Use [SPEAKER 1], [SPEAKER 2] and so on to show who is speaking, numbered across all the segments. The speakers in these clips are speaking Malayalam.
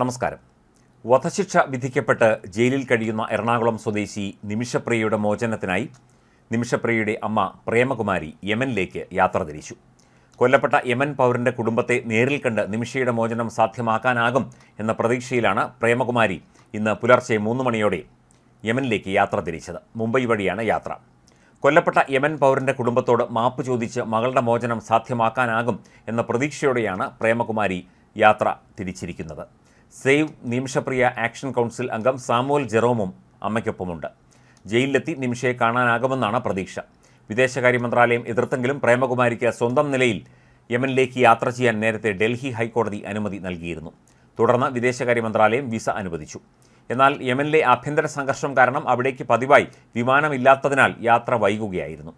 [SPEAKER 1] നമസ്കാരം. വധശിക്ഷ വിധിക്കപ്പെട്ട് ജയിലിൽ കഴിയുന്ന എറണാകുളം സ്വദേശി നിമിഷപ്രിയയുടെ മോചനത്തിനായി നിമിഷപ്രിയയുടെ അമ്മ പ്രേമകുമാരി യമനിലേക്ക് യാത്ര തിരിച്ചു. കൊല്ലപ്പെട്ട യമൻ പൗരന്റെ കുടുംബത്തെ നേരിൽ കണ്ട് നിമിഷയുടെ മോചനം സാധ്യമാക്കാനാകും എന്ന പ്രതീക്ഷയിലാണ് പ്രേമകുമാരി ഇന്ന് പുലർച്ചെ മൂന്ന് മണിയോടെ യമനിലേക്ക് യാത്ര തിരിച്ചത്. മുംബൈ വഴിയാണ് യാത്ര. കൊല്ലപ്പെട്ട യമൻ പൗരന്റെ കുടുംബത്തോട് മാപ്പ് ചോദിച്ച് മകളുടെ മോചനം സാധ്യമാക്കാനാകും എന്ന പ്രതീക്ഷയോടെയാണ് പ്രേമകുമാരി യാത്ര തിരിച്ചിരിക്കുന്നത്. സേവ് നിമിഷപ്രിയ ആക്ഷൻ കൗൺസിൽ അംഗം സാമുവൽ ജെറോമും അമ്മയ്ക്കൊപ്പമുണ്ട്. ജയിലിലെത്തി നിമിഷയെ കാണാനാകുമെന്നാണ് പ്രതീക്ഷ. വിദേശകാര്യ മന്ത്രാലയം എതിർത്തെങ്കിലും പ്രേമകുമാരിക്ക് സ്വന്തം നിലയിൽ യമനിലേക്ക് യാത്ര ചെയ്യാൻ നേരത്തെ ഡൽഹി ഹൈക്കോടതി അനുമതി നൽകിയിരുന്നു. തുടർന്ന് വിദേശകാര്യ മന്ത്രാലയം വിസ അനുവദിച്ചു. എന്നാൽ യമനിലെ ആഭ്യന്തര സംഘർഷം കാരണം അവിടേക്ക് പതിവായി വിമാനമില്ലാത്തതിനാൽ യാത്ര വൈകുകയായിരുന്നു.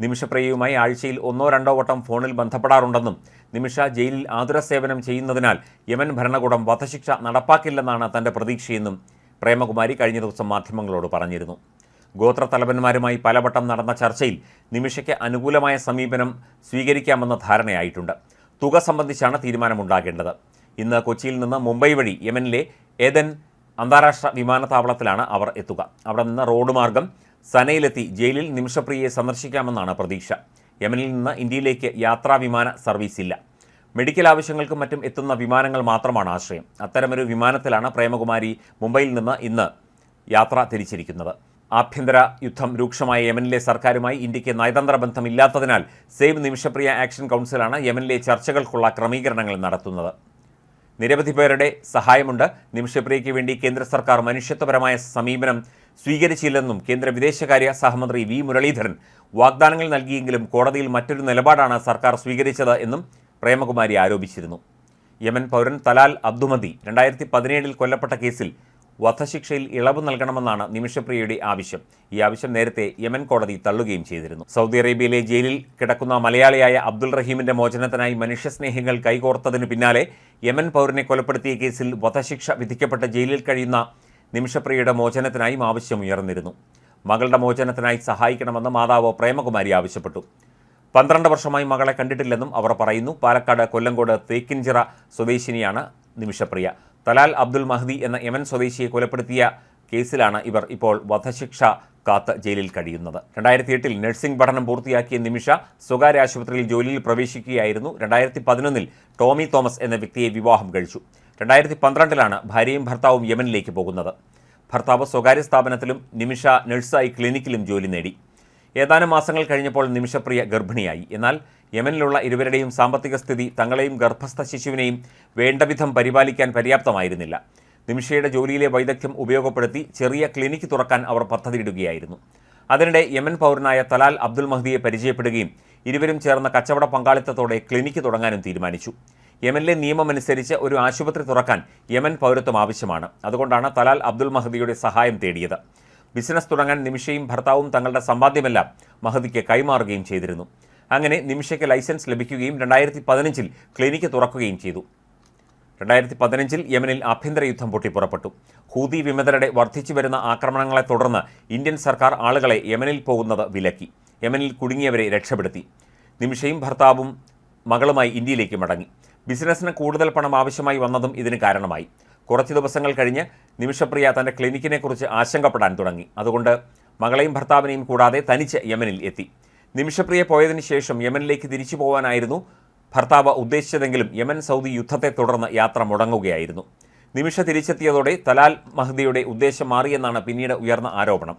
[SPEAKER 1] നിമിഷപ്രിയയുമായി ആഴ്ചയിൽ ഒന്നോ രണ്ടോ വട്ടം ഫോണിൽ ബന്ധപ്പെടാറുണ്ടെന്നും നിമിഷ ജയിലിൽ ആതുര സേവനം ചെയ്യുന്നതിനാൽ യമൻ ഭരണകൂടം വധശിക്ഷ നടപ്പാക്കില്ലെന്നാണ് തന്റെ പ്രതീക്ഷയെന്നും പ്രേമകുമാരി കഴിഞ്ഞ ദിവസം മാധ്യമങ്ങളോട് പറഞ്ഞിരുന്നു. ഗോത്രത്തലവന്മാരുമായി പലവട്ടം നടന്ന ചർച്ചയിൽ നിമിഷയ്ക്ക് അനുകൂലമായ സമീപനം സ്വീകരിക്കാമെന്ന ധാരണയായിട്ടുണ്ട്. തുക സംബന്ധിച്ചാണ് തീരുമാനമുണ്ടാകേണ്ടത്. ഇന്ന് കൊച്ചിയിൽ നിന്ന് മുംബൈ വഴി യമനിലെ ഏതൻ അന്താരാഷ്ട്ര വിമാനത്താവളത്തിലാണ് അവർ എത്തുക. അവിടെ നിന്ന് റോഡ് മാർഗം സനയിലെത്തി ജയിലിൽ നിമിഷപ്രിയയെ സന്ദർശിക്കാമെന്നാണ് പ്രതീക്ഷ. യമനിൽ നിന്ന് ഇന്ത്യയിലേക്ക് യാത്രാ വിമാന സർവീസ് ഇല്ല മെഡിക്കൽ ആവശ്യങ്ങൾക്കും മറ്റും എത്തുന്ന വിമാനങ്ങൾ മാത്രമാണ് ആശ്രയം. അത്തരമൊരു വിമാനത്തിലാണ് പ്രേമകുമാരി മുംബൈയിൽ നിന്ന് ഇന്ന് യാത്ര തിരിച്ചിരിക്കുന്നത്. ആഭ്യന്തര യുദ്ധം രൂക്ഷമായ യമനിലെ സർക്കാരുമായി ഇന്ത്യയ്ക്ക് നയതന്ത്ര ബന്ധമില്ലാത്തതിനാൽ സേവ് നിമിഷപ്രിയ ആക്ഷൻ കൗൺസിലാണ് യമനിലെ ചർച്ചകൾക്കുള്ള ക്രമീകരണങ്ങൾ നടത്തുന്നത്. നിരവധി പേരുടെ സഹായമുണ്ട്. നിമിഷപ്രിയയ്ക്ക് വേണ്ടി കേന്ദ്ര സർക്കാർ മനുഷ്യത്വപരമായ സമീപനം സ്വീകരിച്ചില്ലെന്നും കേന്ദ്ര വിദേശകാര്യ സഹമന്ത്രി വി. മുരളീധരൻ വാഗ്ദാനങ്ങൾ നൽകിയെങ്കിലും കോടതിയിൽ മറ്റൊരു നിലപാടാണ് സർക്കാർ സ്വീകരിച്ചത് എന്നും പ്രേമകുമാരി ആരോപിച്ചിരുന്നു. യമൻ പൗരൻ തലാൽ അബ്ദുമതി രണ്ടായിരത്തി പതിനേഴിൽ കൊല്ലപ്പെട്ട കേസിൽ വധശിക്ഷയിൽ ഇളവ് നൽകണമെന്നാണ് നിമിഷപ്രിയയുടെ ആവശ്യം. ഈ ആവശ്യം നേരത്തെ യമൻ കോടതി തള്ളുകയും ചെയ്തിരുന്നു. സൗദി അറേബ്യയിലെ ജയിലിൽ കിടക്കുന്ന മലയാളിയായ അബ്ദുൾ റഹീമിന്റെ മോചനത്തിനായി മനുഷ്യസ്നേഹികൾ കൈകോർത്തതിനു പിന്നാലെ യമൻ പൗരനെ കൊലപ്പെടുത്തിയ കേസിൽ വധശിക്ഷ വിധിക്കപ്പെട്ട ജയിലിൽ കഴിയുന്ന നിമിഷപ്രിയയുടെ മോചനത്തിനായും ആവശ്യമുയർന്നിരുന്നു മകളുടെ മോചനത്തിനായി സഹായിക്കണമെന്ന് മാതാവ് പ്രേമകുമാരി ആവശ്യപ്പെട്ടു. പന്ത്രണ്ട് വർഷമായി മകളെ കണ്ടിട്ടില്ലെന്നും അവർ പറയുന്നു. പാലക്കാട് കൊല്ലങ്കോട് തേക്കിൻചിറ സ്വദേശിനിയാണ് നിമിഷപ്രിയ. തലാൽ അബ്ദുൽ മഹദി എന്ന യമൻ സ്വദേശിയെ കൊലപ്പെടുത്തിയ കേസിലാണ് ഇവർ ഇപ്പോൾ വധശിക്ഷ കാത്ത് ജയിലിൽ കഴിയുന്നത്. രണ്ടായിരത്തി എട്ടിൽ നഴ്സിംഗ് പഠനം പൂർത്തിയാക്കിയ നിമിഷ സ്വകാര്യ ആശുപത്രിയിൽ ജോലിയിൽ പ്രവേശിക്കുകയായിരുന്നു. രണ്ടായിരത്തി പതിനൊന്നിൽ ടോമി തോമസ് എന്ന വ്യക്തിയെ വിവാഹം കഴിച്ചു. രണ്ടായിരത്തി പന്ത്രണ്ടിലാണ് ഭാര്യയും ഭർത്താവും യമനിലേക്ക് പോകുന്നത്. ഭർത്താവ് സ്വകാര്യ സ്ഥാപനത്തിലും നിമിഷ നഴ്സായി ക്ലിനിക്കിലും ജോലി നേടി. ഏതാനും മാസങ്ങൾ കഴിഞ്ഞപ്പോൾ നിമിഷപ്രിയ ഗർഭിണിയായി. എന്നാൽ യമനിലുള്ള ഇരുവരുടെയും സാമ്പത്തിക സ്ഥിതി തങ്ങളെയും ഗർഭസ്ഥ ശിശുവിനെയും വേണ്ടവിധം പരിപാലിക്കാൻ പര്യാപ്തമായിരുന്നില്ല. നിമിഷയുടെ ജോലിയിലെ വൈദഗ്ധ്യം ഉപയോഗപ്പെടുത്തി ചെറിയ ക്ലിനിക്ക് തുറക്കാൻ അവർ പദ്ധതിയിടുകയായിരുന്നു. അതിനിടെ യമൻ പൗരനായ തലാൽ അബ്ദുൽ മഹ്ദിയെ പരിചയപ്പെടുകയും ഇരുവരും ചേർന്ന കച്ചവട പങ്കാളിത്തത്തോടെ ക്ലിനിക്ക് തുടങ്ങാനും തീരുമാനിച്ചു. യമനിലെ നിയമമനുസരിച്ച് ഒരു ആശുപത്രി തുറക്കാൻ യമൻ പൗരത്വം ആവശ്യമാണ്. അതുകൊണ്ടാണ് തലാൽ അബ്ദുൽ മഹദിയുടെ സഹായം തേടിയത്. ബിസിനസ് തുടങ്ങാൻ നിമിഷയും ഭർത്താവും തങ്ങളുടെ സമ്പാദ്യമെല്ലാം മഹദിക്ക് കൈമാറുകയും ചെയ്തിരുന്നു. അങ്ങനെ നിമിഷയ്ക്ക് ലൈസൻസ് ലഭിക്കുകയും രണ്ടായിരത്തി പതിനഞ്ചിൽ ക്ലിനിക്ക് തുറക്കുകയും ചെയ്തു. രണ്ടായിരത്തി പതിനഞ്ചിൽ യമനിൽ ആഭ്യന്തര യുദ്ധം പൊട്ടിപ്പുറപ്പെട്ടു ഹൂതി വിമതരുടെ വർദ്ധിച്ചു വരുന്ന ആക്രമണങ്ങളെ തുടർന്ന് ഇന്ത്യൻ സർക്കാർ ആളുകളെ യമനിൽ പോകുന്നത് വിലക്കി. യമനിൽ കുടുങ്ങിയവരെ രക്ഷപ്പെടുത്തി. നിമിഷയും ഭർത്താവും മകളുമായി ഇന്ത്യയിലേക്ക് മടങ്ങി. ബിസിനസ്സിന് കൂടുതൽ പണം ആവശ്യമായി വന്നതും ഇതിന് കാരണമായി. കുറച്ച് ദിവസങ്ങൾ കഴിഞ്ഞ് നിമിഷപ്രിയ തന്റെ ക്ലിനിക്കിനെക്കുറിച്ച് ആശങ്കപ്പെടാൻ തുടങ്ങി. അതുകൊണ്ട് മകളെയും ഭർത്താവിനെയും കൂടാതെ തനിച്ച് യമനിൽ എത്തി. നിമിഷപ്രിയ പോയതിനു ശേഷം യമനിലേക്ക് തിരിച്ചു പോകാനായിരുന്നു ഭർത്താവ് ഉദ്ദേശിച്ചതെങ്കിലും യമൻ സൗദി യുദ്ധത്തെ തുടർന്ന് യാത്ര മുടങ്ങുകയായിരുന്നു. നിമിഷ തിരിച്ചെത്തിയതോടെ തലാൽ മഹദിയുടെ ഉദ്ദേശം മാറിയെന്നാണ് പിന്നീട് ഉയർന്ന ആരോപണം.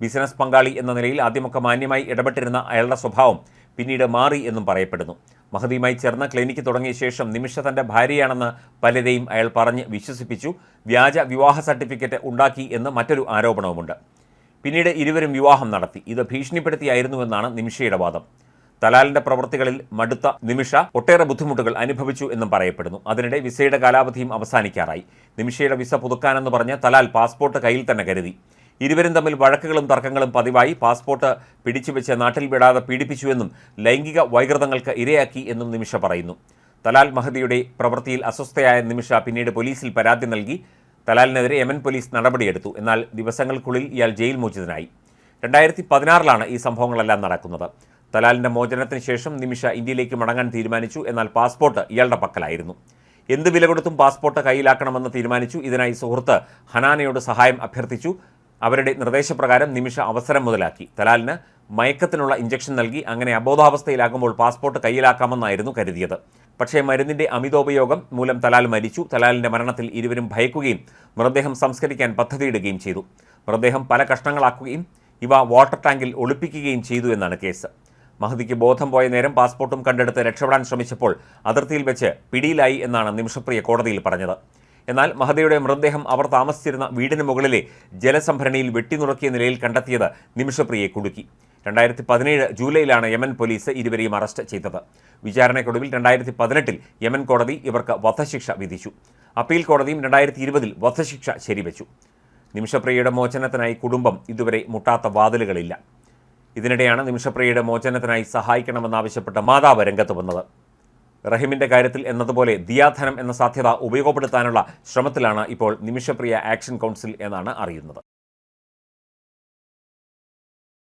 [SPEAKER 1] ബിസിനസ് പങ്കാളി എന്ന നിലയിൽ ആദ്യമൊക്കെ മാന്യമായി ഇടപെട്ടിരുന്ന അയാളുടെ സ്വഭാവം പിന്നീട് മാറി എന്നും പറയപ്പെടുന്നു. മഹദിയുമായി ചേർന്ന് ക്ലിനിക്ക് തുടങ്ങിയ ശേഷം നിമിഷ തന്റെ ഭാര്യയാണെന്ന് പലരെയും അയാൾ പറഞ്ഞ് വിശ്വസിപ്പിച്ചു. വ്യാജ വിവാഹ സർട്ടിഫിക്കറ്റ് ഉണ്ടാക്കി എന്ന് മറ്റൊരു ആരോപണവുമുണ്ട്. പിന്നീട് ഇരുവരും വിവാഹം നടത്തി. ഇത് ഭീഷണിപ്പെടുത്തിയായിരുന്നുവെന്നാണ് നിമിഷയുടെ വാദം. തലാലിന്റെ പ്രവൃത്തികളിൽ മടുത്ത നിമിഷ ഒട്ടേറെ ബുദ്ധിമുട്ടുകൾ അനുഭവിച്ചു എന്നും പറയപ്പെടുന്നു. അതിനിടെ വിസയുടെ കാലാവധിയും അവസാനിക്കാറായി. നിമിഷയുടെ വിസ പുതുക്കാനെന്ന് പറഞ്ഞ് തലാൽ പാസ്പോർട്ട് കയ്യിൽ തന്നെ കരുതി. ഇരുവരും തമ്മിൽ വഴക്കുകളും തർക്കങ്ങളും പതിവായി പാസ്പോർട്ട് പിടിച്ചുവെച്ച് നാട്ടിൽ വിടാതെ പീഡിപ്പിച്ചുവെന്നും ലൈംഗിക വൈകൃതങ്ങൾക്ക് ഇരയാക്കി എന്നും നിമിഷ പറയുന്നു. തലാൽ മഹദിയുടെ പ്രവൃത്തിയിൽ അസ്വസ്ഥയായ നിമിഷ പിന്നീട് പോലീസിൽ പരാതി നൽകി. തലാലിനെതിരെ യമൻ പോലീസ് നടപടിയെടുത്തു. എന്നാൽ ദിവസങ്ങൾക്കുള്ളിൽ ഇയാൾ ജയിൽ മോചിതനായി. രണ്ടായിരത്തി പതിനാറിലാണ് ഈ സംഭവങ്ങളെല്ലാം നടക്കുന്നത്. തലാലിന്റെ മോചനത്തിന് ശേഷം നിമിഷ ഇന്ത്യയിലേക്ക് മടങ്ങാൻ തീരുമാനിച്ചു. എന്നാൽ പാസ്പോർട്ട് ഇയാളുടെ പക്കലായിരുന്നു. എന്ത് വില കൊടുത്തും പാസ്പോർട്ട് കയ്യിലാക്കണമെന്ന് തീരുമാനിച്ചു. ഇതിനായി സുഹൃത്ത് ഹനാനയോട് സഹായം അഭ്യർത്ഥിച്ചു. അവരുടെ നിർദ്ദേശപ്രകാരം നിമിഷ അവസരം മുതലാക്കി. തലാലിന് മയക്കത്തിനുള്ള ഇഞ്ചക്ഷൻ നൽകി അങ്ങനെ അബോധാവസ്ഥയിലാകുമ്പോൾ പാസ്പോർട്ട് കയ്യിലാക്കാമെന്നായിരുന്നു കരുതിയത്. പക്ഷേ മരുന്നിന്റെ അമിതോപയോഗം മൂലം തലാൽ മരിച്ചു. തലാലിന്റെ മരണത്തിൽ ഇരുവരും ഭയക്കുകയും മൃതദേഹം സംസ്കരിക്കാൻ പദ്ധതിയിടുകയും ചെയ്തു. മൃതദേഹം പല കഷ്ണങ്ങളാക്കുകയും ഇവ വാട്ടർ ടാങ്കിൽ ഒളിപ്പിക്കുകയും ചെയ്തു എന്നാണ് കേസ്. മഹദിക്ക് ബോധം പോയ നേരം പാസ്പോർട്ടും കണ്ടെടുത്ത് രക്ഷപ്പെടാൻ ശ്രമിച്ചപ്പോൾ അതിർത്തിയിൽ വെച്ച് പിടിയിലായി എന്നാണ് നിമിഷപ്രിയ കോടതിയിൽ പറഞ്ഞത്. എന്നാൽ മഹദയുടെ മൃതദേഹം അവർ താമസിച്ചിരുന്ന വീടിന് മുകളിലെ ജലസംഭരണിയിൽ വെട്ടിനുറക്കിയ നിലയിൽ കണ്ടെത്തിയത് നിമിഷപ്രിയെ കുടുക്കി. രണ്ടായിരത്തി പതിനേഴ് ജൂലൈയിലാണ് യമൻ പോലീസ് ഇരുവരെയും അറസ്റ്റ് ചെയ്തത്. വിചാരണയ്ക്കൊടുവിൽ രണ്ടായിരത്തി പതിനെട്ടിൽ യമൻ കോടതി ഇവർക്ക് വധശിക്ഷ വിധിച്ചു. അപ്പീൽ കോടതിയും രണ്ടായിരത്തി ഇരുപതിൽ വധശിക്ഷ ശരിവച്ചു. നിമിഷപ്രിയയുടെ മോചനത്തിനായി കുടുംബം ഇതുവരെ മുട്ടാത്ത വാതിലുകളില്ല. ഇതിനിടെയാണ് നിമിഷപ്രിയയുടെ മോചനത്തിനായി സഹായിക്കണമെന്നാവശ്യപ്പെട്ട മാതാവ് രംഗത്ത് വന്നത്. റഹിമിന്റെ കാര്യത്തിൽ എന്നതുപോലെ ദിയാധനം എന്ന സാധ്യത ഉപയോഗപ്പെടുത്താനുള്ള ശ്രമത്തിലാണ് ഇപ്പോൾ നിമിഷപ്രിയ ആക്ഷൻ കൗൺസിൽ എന്നാണ് അറിയുന്നത്.